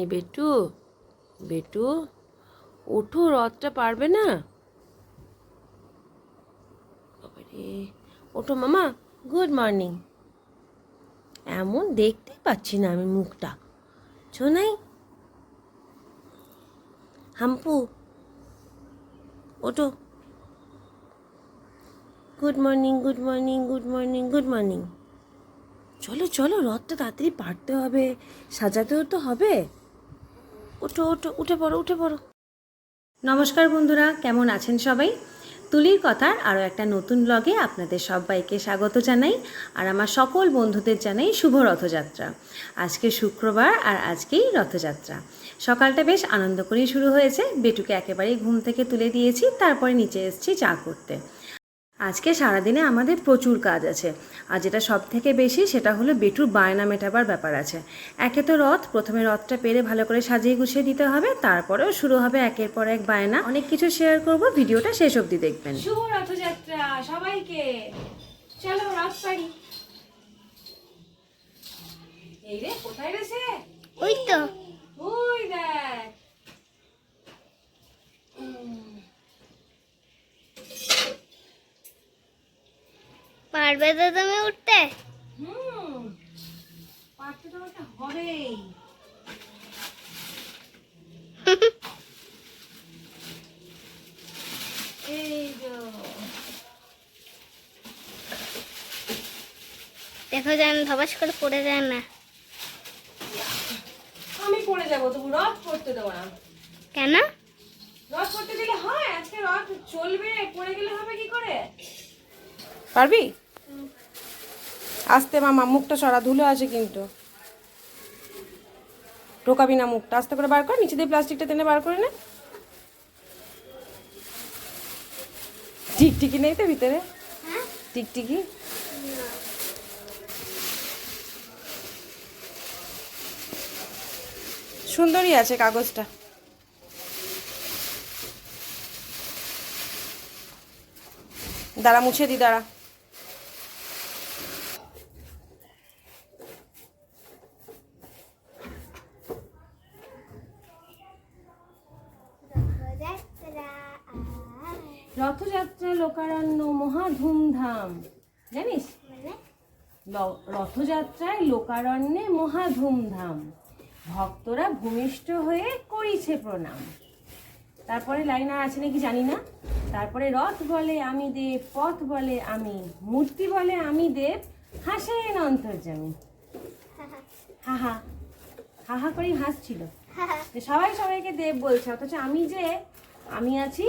এ বেটু বেটু, ওঠো, রথটা পারবে না? ওঠো মামা গুড মর্নিং এমন দেখতেই পাচ্ছি না আমি মুখটা। শোনাই হাম্পু, ওঠো। Good morning good morning good morning good morning চলো চলো, রথটা তাড়াতাড়ি পারতে হবে, সাজাতেও তো হবে। ওঠো ওঠো উঠে পড়ো উঠে পড়ো। নমস্কার বন্ধুরা, কেমন আছেন সবাই? তুলির কথার আরও একটা নতুন ব্লগে আপনাদের সবাইকে স্বাগত জানাই, আর আমার সকল বন্ধুদের জানাই শুভ রথযাত্রা। আজকে শুক্রবার আর আজকেই রথযাত্রা। সকালটা বেশ আনন্দ করেই শুরু হয়েছে। বেটুকে একেবারেই ঘুম থেকে তুলে দিয়েছি, তারপরে নিচে এসেছি চা করতে। আজকে সারাদিনে আমাদের প্রচুর কাজ আছে। আর যেটা সব থেকে বেশি সেটা হলো বেটুর বায়না মেটাবার ব্যাপার আছে। একে তো রথ প্রথমে রথটা পেরে ভালো করে সাজিয়ে গুছিয়ে দিতে হবে তারপরেও শুরু হবে একের পর এক বায়না। অনেক কিছু শেয়ার করব ভিডিওটা শেষ অবধি দেখবেন। শুভ রথযাত্রা সবাইকে। চলো রথ পারি। এই রে কোথায় গেছে ওই তো। ওই দেখ। পারবে তো তুমি উঠতে? হুম পারতে তো হবেই। দেখো যেন ধবাস করে পড়ে যায় না। আমি পড়ে যাব তবু রথ করতে দেবো না। কেন? রথ করতে দিলে হয় আজকে রথ চলবে পড়ে গেলে হবে কি করে? পারবি? আস্তে মামা মুখটা সরা ধুলো আছে কিন্তু। ঢোকাবি না মুখটা আস্তে করে বার কর নিচে দিয়ে প্লাস্টিকটা টেনে বার করে নে। টিকটিকি নেই তো ভিতরে? টিকটিকি? সুন্দরই আছে কাগজটা। দাঁড়া মুছে দি দাঁড়া। রথযাত্রা লোকারণ্য মহা ধুমধাম। জানিস? ল- রথযাত্রায় লোকারণ্যে মহা ধুমধাম। ভক্তরা ভূমিষ্ঠ হয়ে করিছে প্রণাম। তারপরে লাইন আর আছে নাকি জানি না? তারপরে রথ বলে আমি দেব পথ বলে আমি মূর্তি বলে আমি দেব হাসেন অন্তর্জামী হাহা। হাহা করেই হাসছিল। সবাই সবাইকে দেব বলছে অথচ আমি যে আমি আছি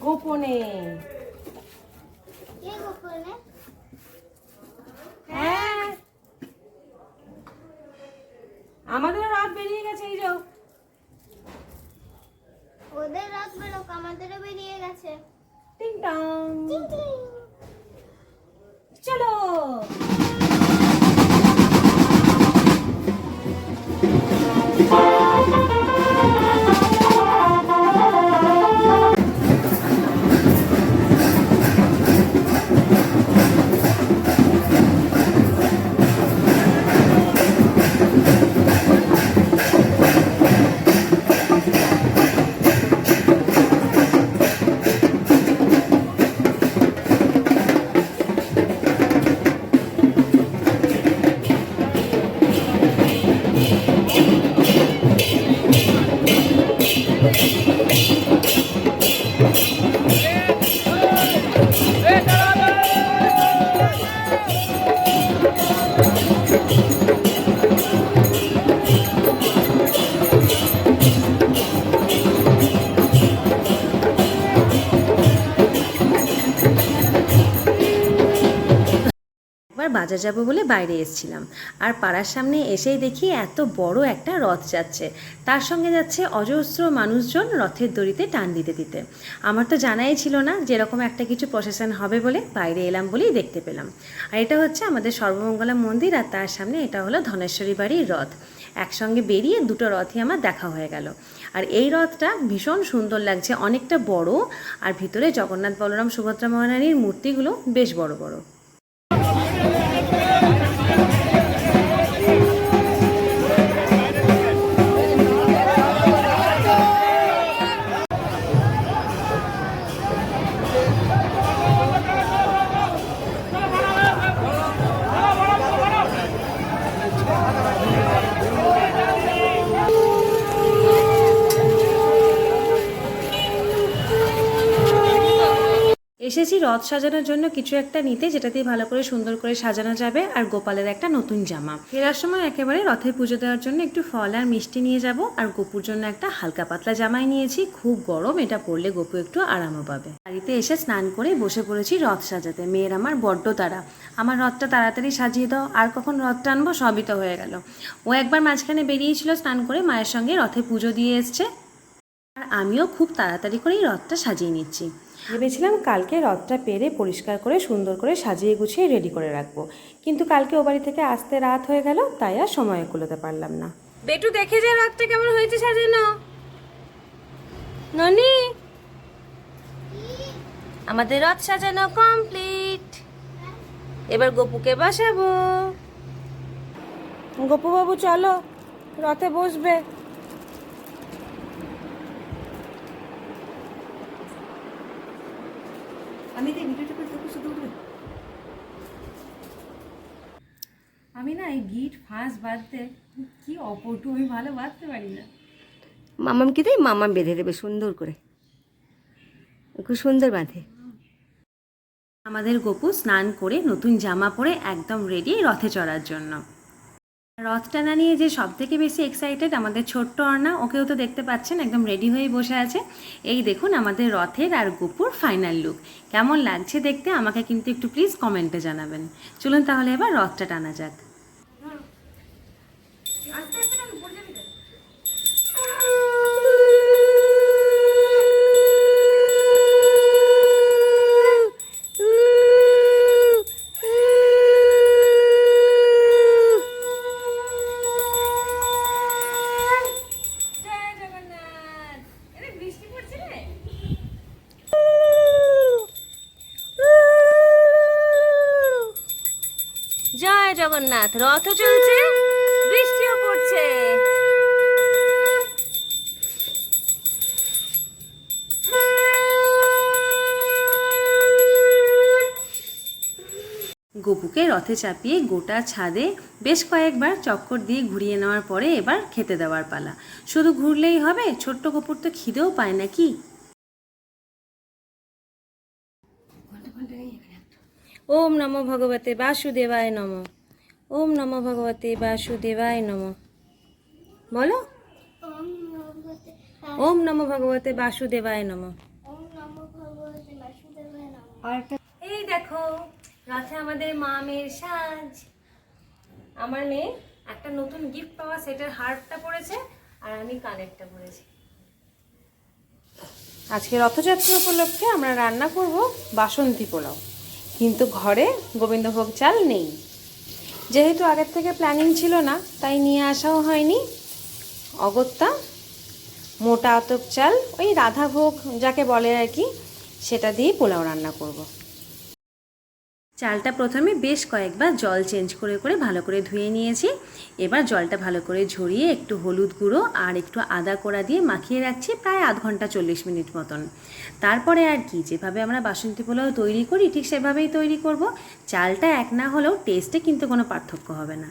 গোপনে। হ্যাঁ। আমাদের রাত বেরিয়ে গেছে এই যে ওদের রাত বেরোক আমাদেরও বেরিয়ে গেছে। টিং টং বাজার যাব বলে বাইরে এসেছিলাম। আর পাড়ার সামনে এসেই দেখি এত বড় একটা রথ যাচ্ছে। তার সঙ্গে যাচ্ছে অজস্র মানুষজন রথের দড়িতে টান দিতে দিতে। আমার তো জানাই ছিল না যে এরকম একটা কিছু প্রসেশন হবে বলে বাইরে এলাম বলেই দেখতে পেলাম। আর এটা হচ্ছে আমাদের সর্বমঙ্গলা মন্দির আর তার সামনে এটা হলো ধনেশ্বরী বাড়ির রথ। একসঙ্গে বেরিয়ে দুটো রথই আমার দেখা হয়ে গেল। আর এই রথটা ভীষণ সুন্দর লাগছে, অনেকটা বড়। আর ভিতরে জগন্নাথ বলরাম সুভদ্রা মহারানীর মূর্তিগুলো বেশ বড় বড়। এসেছি রথ সাজানোর জন্য কিছু একটা নিতে, যেটা দিয়ে ভালো করে সুন্দর করে সাজানো যাবে আর গোপালের একটা নতুন জামা। ফেরার সময় একেবারে রথে পুজো দেওয়ার জন্য একটু ফল আর মিষ্টি নিয়ে যাব, আর গোপুর জন্য একটা হালকা পাতলা জামাই নিয়েছি। খুব গরম, এটা পরলে গোপু একটু আরামও পাবে। বাড়িতে এসে স্নান করে বসে পড়েছি রথ সাজাতে। মেয়ের আমার বড্ড তারা আমার রথটা তাড়াতাড়ি সাজিয়ে দাও, আর কখন রথ টানবো সবই তো হয়ে গেল। ও একবার মাঝখানে বেরিয়েছিল স্নান করে মায়ের সঙ্গে রথে পুজো দিয়ে এসছে। আর আমিও খুব তাড়াতাড়ি করেই রথটা সাজিয়ে নিচ্ছি। ভেবেছিলাম কালকে রথটা পেরে পরিষ্কার করে সুন্দর করে সাজিয়ে গুছিয়ে রেডি করে রাখব। কিন্তু কালকে ও বাড়ি থেকে আসতে রাত হয়ে গেল তাই আর সময় কুলোতে পারলাম না। বেটু দেখে যে রথটা কেমন হয়েছে সাজানো। ননি আমাদের রথ সাজানো কমপ্লিট এবার গপুকে বসাবো। গপু বাবু চলো রথে বসবে। আমি তো ভিডিওটা করে তোকে শুধু উঠবে আমি না এই গিট ফাঁস বাঁধতে কি অপটু আমি ভালো বাঁধতে পারি না। মামামকে দেয় মামাম বেঁধে দেবে সুন্দর করে। খুব সুন্দর বাঁধে। আমাদের গপু স্নান করে নতুন জামা পরে একদম রেডি রথে চড়ার জন্য। রথ টানা নিয়ে যে সব থেকে বেশি এক্সাইটেড আমাদের ছোট্ট অর্ণা, ওকেও তো দেখতে পাচ্ছেন, একদম রেডি হয়ে বসে আছে। এই দেখুন আমাদের রথের আর গোপুর ফাইনাল লুক কেমন লাগছে দেখতে আমাকে কিন্তু একটু প্লিজ কমেন্টে জানাবেন। চলুন তাহলে এবার রথটা টানা যাক। জয় জগন্নাথ, রথ চলছে, বৃষ্টিও পড়ছে। গপুকে রথে চাপিয়ে গোটা ছাদে বেশ কয়েকবার চক্কর দিয়ে ঘুরিয়ে নেওয়ার পরে এবার খেতে দেওয়ার পালা। শুধু ঘুরলেই হবে, ছোট্ট গপুর তো খিদেও পায় নাকি? ওম নমো ভগবতে বাসুদেবায় নম। ওম নমো ভগবতে বাসুদেবায় নম। বলো? ওম নমো ভগবতে বাসুদেবায় নম। এই দেখো রথে আমাদের মামের সাজ। আমার মেয়ে একটা নতুন গিফট পাওয়া, সেটার হারটা পড়েছে আর আমি কানেরটা পড়েছি আজকে রথযাত্রা উপলক্ষে আমরা রান্না করব বাসন্তী পোলাও। কিন্তু ঘরে গোবিন্দভোগ চাল নেই যেহেতু আগের থেকে প্ল্যানিং ছিল না, তাই নিয়ে আসাও হয়নি অগত্যা মোটা আতপ চাল, ওই রাধাভোগ যাকে বলে আর কি, সেটা দিয়ে পোলাও রান্না করব। চালটা প্রথমে বেশ কয়েকবার জল চেঞ্জ করে করে ভালো করে ধুয়ে নিয়েছি। এবার জলটা ভালো করে ঝরিয়ে একটু হলুদ গুঁড়ো আর একটু আদা কোড়া দিয়ে মাখিয়ে রাখছি প্রায় আধ ঘণ্টা চল্লিশ মিনিট মতন। তারপরে আর কি, যেভাবে আমরা বাসন্তী পোলাও তৈরি করি, ঠিক সেভাবেই তৈরি করব। চালটা এক না হলেও টেস্টে কিন্তু কোনো পার্থক্য হবে না।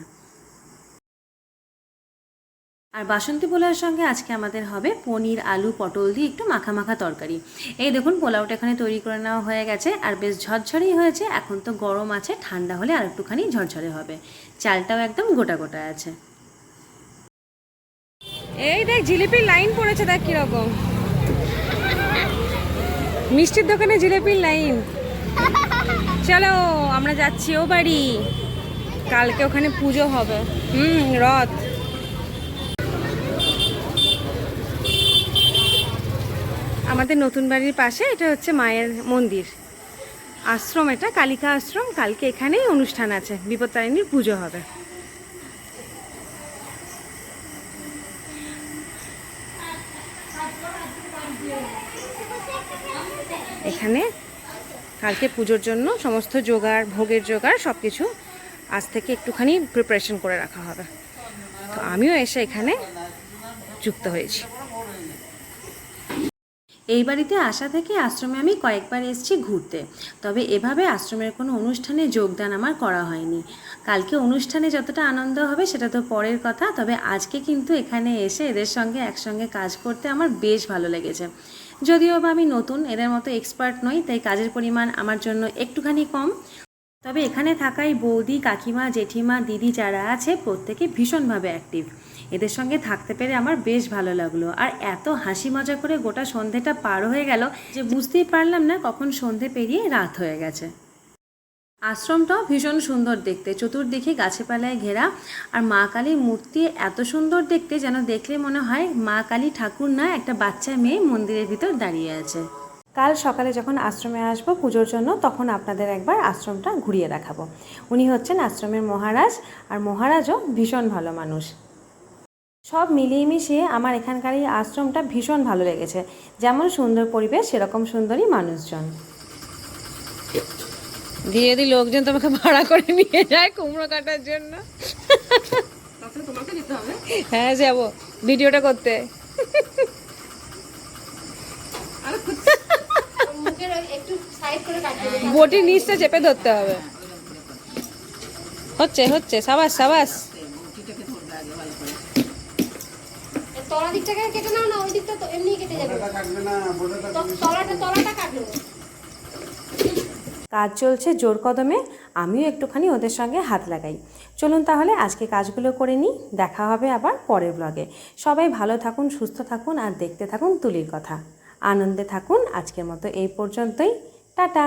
আর বাসন্তী পোলাওয়ের সঙ্গে আজকে আমাদের হবে পনির, আলু, পটল দিয়ে একটু মাখা মাখা তরকারি। এই দেখুন, পোলাওটা এখানে তৈরি করে নেওয়া হয়ে গেছে। আর বেশ ঝরঝরেই হয়েছে, এখন তো গরম আছে, ঠান্ডা হলে আর একটুখানি ঝরঝরে হবে। চালটাও একদম গোটা গোটা আছে। এই দেখ, জিলিপির লাইন পড়েছে, দেখ কীরকম। মিষ্টির দোকানে জিলিপির লাইন। চলো, আমরা যাচ্ছি ও বাড়ি। কালকে ওখানে পুজো হবে। হুম, রথ। আমাদের নতুন বাড়ির পাশে এটা হচ্ছে মায়ের মন্দির। আশ্রম এটা, কালিকা আশ্রম। কালকে এখানেই অনুষ্ঠান আছে। বিপত্তারিণীর পুজো হবে। এখানে কালকে পুজোর জন্য সমস্ত জোগাড়, ভোগের জোগাড় সব কিছু আজ থেকে একটুখানি প্রিপারেশন করে রাখা হবে। তো আমিও এসে এখানে যুক্ত হয়েছি। এই বাড়িতে আসা থেকে আশ্রমে আমি কয়েকবার এসেছি ঘুরতে। তবে এভাবে আশ্রমের কোনো অনুষ্ঠানে যোগদান আমার করা হয়নি। কালকে অনুষ্ঠানে যতটা আনন্দ হবে সেটা তো পরের কথা, তবে আজকে কিন্তু এখানে এসে এদের সঙ্গে একসঙ্গে কাজ করতে আমার বেশ ভালো লেগেছে। যদিও বা আমি নতুন, এদের মতো এক্সপার্ট নই, তাই কাজের পরিমাণ আমার জন্য একটুখানি কম। তবে এখানে থাকাই বৌদি, কাকিমা, জেঠিমা, দিদি যারা আছে প্রত্যেকে ভীষণভাবে অ্যাক্টিভ এদের সঙ্গে থাকতে পেরে আমার বেশ ভালো লাগল। আর এত হাসি মজা করে গোটা সন্ধেটা পার হয়ে গেল যে বুঝতেই পারলাম না কখন সন্ধে পেরিয়ে রাত হয়ে গেছে। আশ্রমটাও ভীষণ সুন্দর দেখতে, চতুর্দিকে গাছেপালায় ঘেরা। আর মা কালীর মূর্তি এত সুন্দর দেখতে যেন দেখলে মনে হয় মা কালী ঠাকুর না একটা বাচ্চা মেয়ে মন্দিরের ভিতর দাঁড়িয়ে আছে। কাল সকালে যখন আশ্রমে আসব পুজোর জন্য তখন আপনাদের একবার আশ্রমটা ঘুরিয়ে দেখাবো। উনি হচ্ছেন আশ্রমের মহারাজ আর মহারাজও ভীষণ ভালো মানুষ। সব মিলিয়ে মিশিয়ে আমার এখানকার এই আশ্রমটা ভীষণ ভালো লেগেছে। যেমন সুন্দর পরিবেশ সেরকম সুন্দরই মানুষজন। দিয়ে যদি লোকজন তোমাকে ভাড়া করে নিয়ে যায় কুমড়ো কাটার জন্য। হ্যাঁ যাব। ভিডিওটা করতে। বটি নিচটা চেপে ধরতে হবে। হচ্ছে হচ্ছে সাবাস সাবাস। তলা দিকটাকে কেটে নাও না ওই দিকটা তো এমনি কেটে যাবে। তলাটা তলাটা কাটলো। কাজ চলছে জোর কদমে আমিও একটুখানি ওদের সঙ্গে হাত লাগাই। চলুন তাহলে আজকে কাজগুলো করে নিই দেখা হবে আবার পরের ব্লগে সবাই ভালো থাকুন সুস্থ থাকুন আর দেখতে থাকুন তুলির কথা। আনন্দে থাকুন আজকের মতো এই পর্যন্তই। টাটা